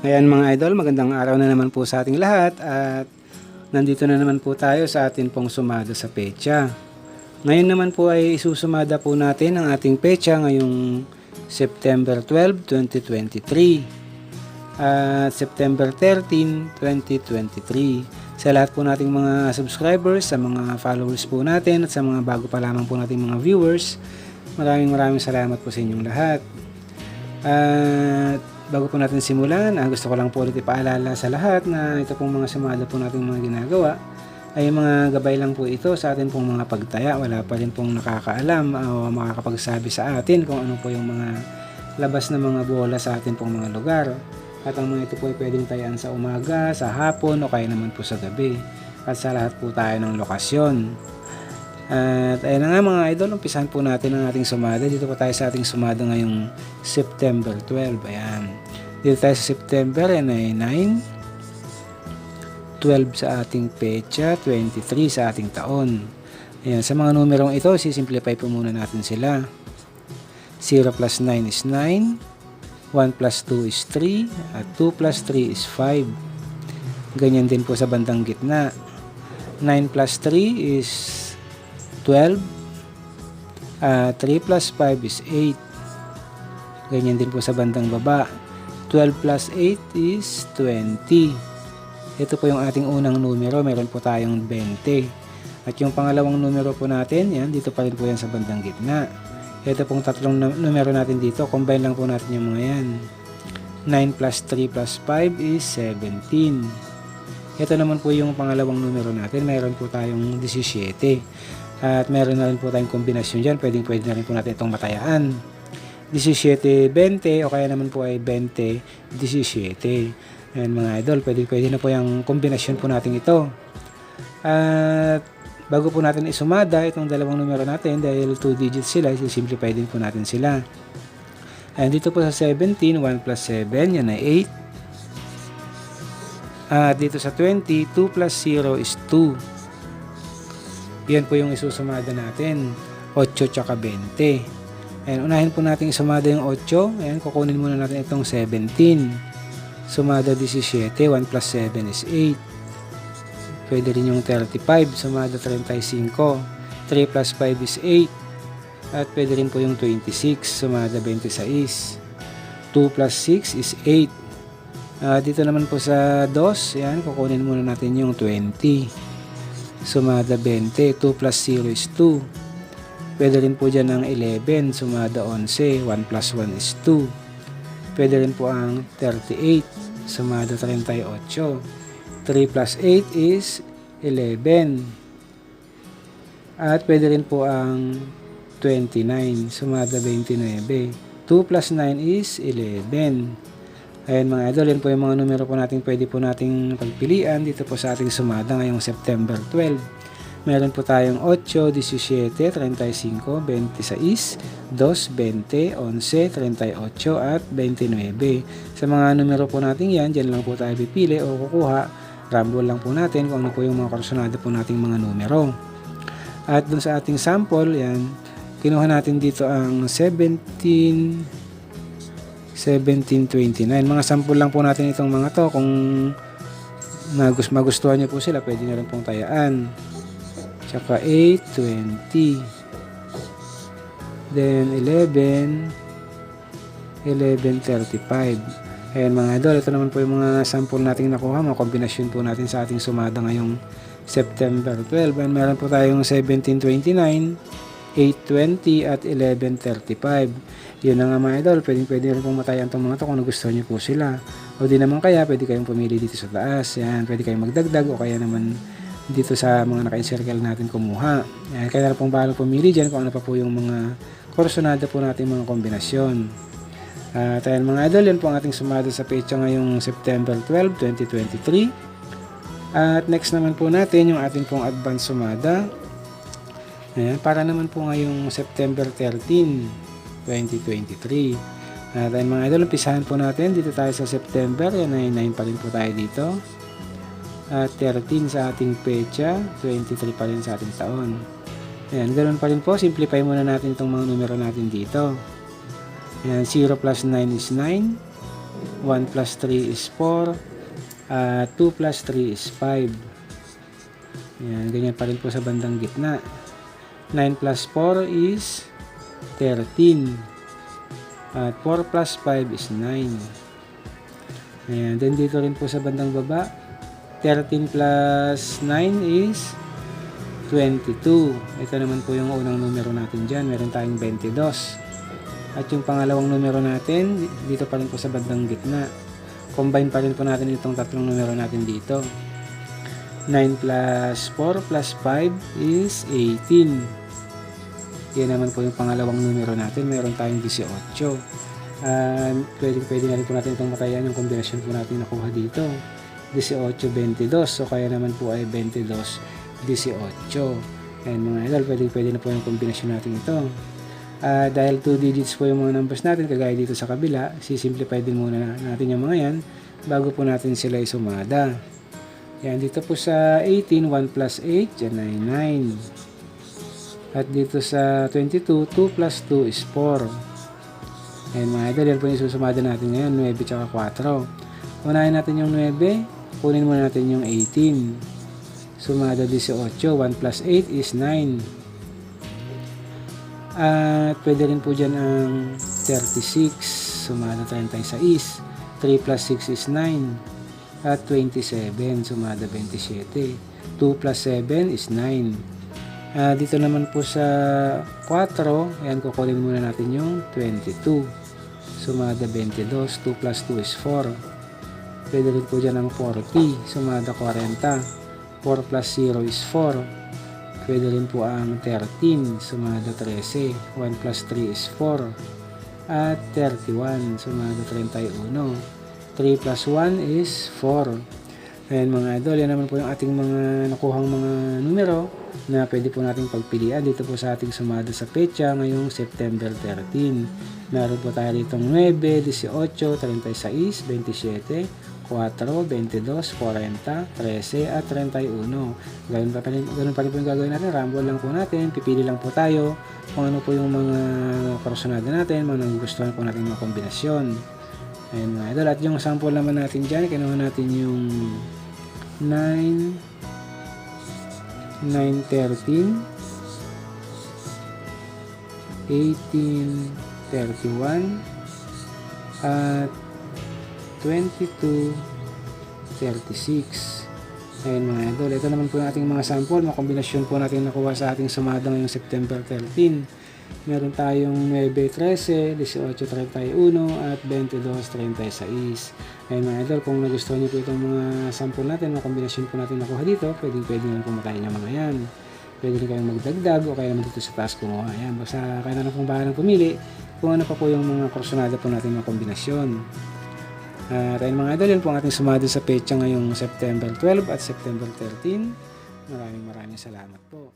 Ayan mga idol, magandang araw na naman po sa ating lahat at nandito na naman po tayo sa atin pong sumada sa pecha. Ngayon naman po ay isusumada po natin ang ating pecha ngayong September 12, 2023 at September 13, 2023. Sa lahat po nating mga subscribers, sa mga followers po natin at sa mga bago pa lamang po nating mga viewers, maraming maraming salamat po sa inyong lahat. At bago po natin simulan, ah, gusto ko lang po ulit ipaalala sa lahat na ito pong mga sumada po nating mga ginagawa ay mga gabay lang po ito sa atin pong mga pagtaya. Wala pa rin pong nakakaalam o makakapagsabi sa atin kung ano po yung mga labas na mga bola sa atin pong mga lugar. At ang mga ito po ay pwedeng tayaan sa umaga, sa hapon o kaya naman po sa gabi. At sa lahat po tayo ng lokasyon. At ayun nga mga idol, umpisahan po natin ang ating sumada. Dito po tayo sa ating sumada ngayong September 12. Ayan. Dito tayo sa September, yan ay 9. 12 sa ating pecha, 23 sa ating taon. Ayan, sa mga numerong ito, sisimplify po muna natin sila. 0 plus 9 is 9, 1 plus 2 is 3, at 2 plus 3 is 5. Ganyan din po sa bandang gitna. 9 plus 3 is 12. Ah, 3 plus 5 is 8. Ganyan din po sa bandang baba. 12 plus 8 is 20. Ito po yung ating unang numero. Meron po tayong 20. At yung pangalawang numero po natin, yan, dito pa rin po yan sa bandang gitna. Ito pong tatlong nu- numero natin dito. Combine lang po natin yung mga yan. 9 plus 3 plus 5 is 17. Ito naman po yung pangalawang numero natin. Meron po tayong 17. At meron na rin po tayong kombinasyon dyan. Pwedeng pwede na rin po natin itong matayaan. 17-20 o kaya naman po ay 20-17. Ayan mga idol, pwede, pwede na po yung kombinasyon po natin ito. At bago po natin isumada itong dalawang numero natin dahil 2 digits sila, simplify din po natin sila. Ayan dito po sa 17, 1 plus 7, yan ay 8. At dito sa 20, 2 plus 0 is 2. Yan po yung isusumada natin. 8 tsaka 20. Ayan, unahin po natin isumada yung 8. Ayan, kukunin muna natin itong 17. Sumada 17. 1 plus 7 is 8. Pwede rin yung 35. Sumada 35. 3 plus 5 is 8. At pwede rin po yung 26. Sumada 26. 2 plus 6 is 8. Ah, dito naman po sa 2, yan, kukunin muna natin yung 20. Sumada 20. 2 plus 0 is 2. Pwede rin po dyan ang 11. Sumada 11. 1 plus 1 is 2. Pwede rin po ang 38. Sumada 38. 3 plus 8 is 11. At pwede rin po ang 29. Sumada 29. 2 plus 9 is 11. Ayan mga idol, yan po yung mga numero po natin pwede po nating pagpilian dito po sa ating sumada ngayong September 12. Meron po tayong 8, 17, 35, 26, 2, 20, 11, 38 at 29. Sa mga numero po natin yan, dyan lang po tayo pipili o kukuha. Rumble lang po natin kung ano po yung mga kursunado po nating mga numero. At dun sa ating sample, yan, kinuha natin dito ang 17, 1729. Mga sample lang po natin itong mga to. Kung nagus magustuhan nyo po sila, pwede na rin pong tayaan. Tsaka 8, 20. Then 11, 11.35. Ayan mga idol, ito naman po yung mga sample nating nakuha, mga kombinasyon po natin sa ating sumada ngayong September 12. And meron po tayong 1729, 820 at 1135. Yun na nga mga idol, pwedeng pwede rin pong matayan itong mga to kung gusto niyo po sila. O di naman kaya, pwede kayong pumili dito sa taas. Yan, pwede kayong magdagdag o kaya naman dito sa mga naka-encircle natin kumuha. Yan, kaya na pong bahala pumili dyan kung ano pa po yung mga korsonada po natin mga kombinasyon. At ayan mga idol, yan po ang ating sumada sa pecha ngayong September 12, 2023. At next naman po natin yung ating pong advance sumada. Ayan, para naman po ngayong September 13, 2023. At ayan mga idol, umpisahan po natin. Dito tayo sa September, yan ay 9 pa rin po tayo dito. At 13 sa ating pecha, 23 pa rin sa ating taon. Ayan, ganoon pa rin po. Simplify muna natin itong mga numero natin dito. Ayan, 0 plus 9 is 9. 1 plus 3 is 4. At 2 plus 3 is 5. Yan, ganyan pa rin po sa bandang gitna. 9 plus 4 is 13. At 4 plus 5 is 9. Ayan, then dito rin po sa bandang baba, 13 plus 9 is 22. Ito naman po yung unang numero natin dyan. Meron tayong 22. At yung pangalawang numero natin, dito pa rin po sa bandang gitna. Combine pa rin po natin itong tatlong numero natin dito. 9 plus 4 plus 5 is 18. Yan naman po yung pangalawang numero natin. Meron tayong 18. Uh, pwede, pwede na rin po natin itong matayan yung kombinasyon po natin nakuha dito. 18, 22. So, kaya naman po ay 22, 18. And mga idol, pwede, pwede na po yung kombinasyon natin ito. Ah, dahil 2 digits po yung mga numbers natin, kagaya dito sa kabila, sisimplify din muna natin yung mga yan bago po natin sila isumada. Yan, dito po sa 18, 1 plus 8, yan ay 9. At dito sa 22, 2 plus 2 is 4. Ayan mga idol, yan po yung susumada natin ngayon, 9 tsaka 4. Unahin natin yung 9, kunin muna natin yung 18. Sumada 18, 1 plus 8 is 9. At pwede rin po dyan ang 36, sumada 36. 3 plus 6 is 9. At 27, sumada 27. 2 plus 7 is 9. Ah, dito naman po sa 4, ayan kukunin muna natin yung 22. Sumada 22, 2 plus 2 is 4. Pwede rin po dyan ang 40, sumada 40. 4 plus 0 is 4. Pwede rin po ang 13, sumada 13. 1 plus 3 is 4. At 31, sumada 31. 3 plus 1 is 4. Ayan mga idol, yan naman po yung ating mga nakuhang mga numero na pwede po nating pagpilian dito po sa ating sumada sa petsa ngayong September 13. Meron po tayo dito 9, 18, 36, 27, 4, 22, 40, 13 at 31. Ganun pa, rin, ganun pa rin po yung gagawin natin. Rumble lang po natin. Pipili lang po tayo kung ano po yung mga kursunada natin, mga nagugustuhan po natin mga kombinasyon. Ayun mga idol. At yung sample naman natin dyan, kinuha natin yung 9, 9, 13, 18, 31, at 22, 36. Ayun mga idol. Ito naman po yung ating mga sample. Mga kombinasyon po natin nakuha sa ating sumada ngayong September 13. Meron tayong 9, 13, 18, 31, at 22, 36. Ayun mga idol, kung nagustuhan niyo po itong mga sample natin, mga kombinasyon po natin nakuha dito, pwedeng pwede nyo pumatayin ng mga yan. Pwede rin kayong magdagdag o kaya naman dito sa taas kumuha. Ayan, basta kaya na lang pong bahalang pumili kung ano pa po yung mga kursonada po natin mga kombinasyon. At ayun mga idol, yun po ang ating sumada sa pecha ngayong September 12 at September 13. Maraming maraming salamat po.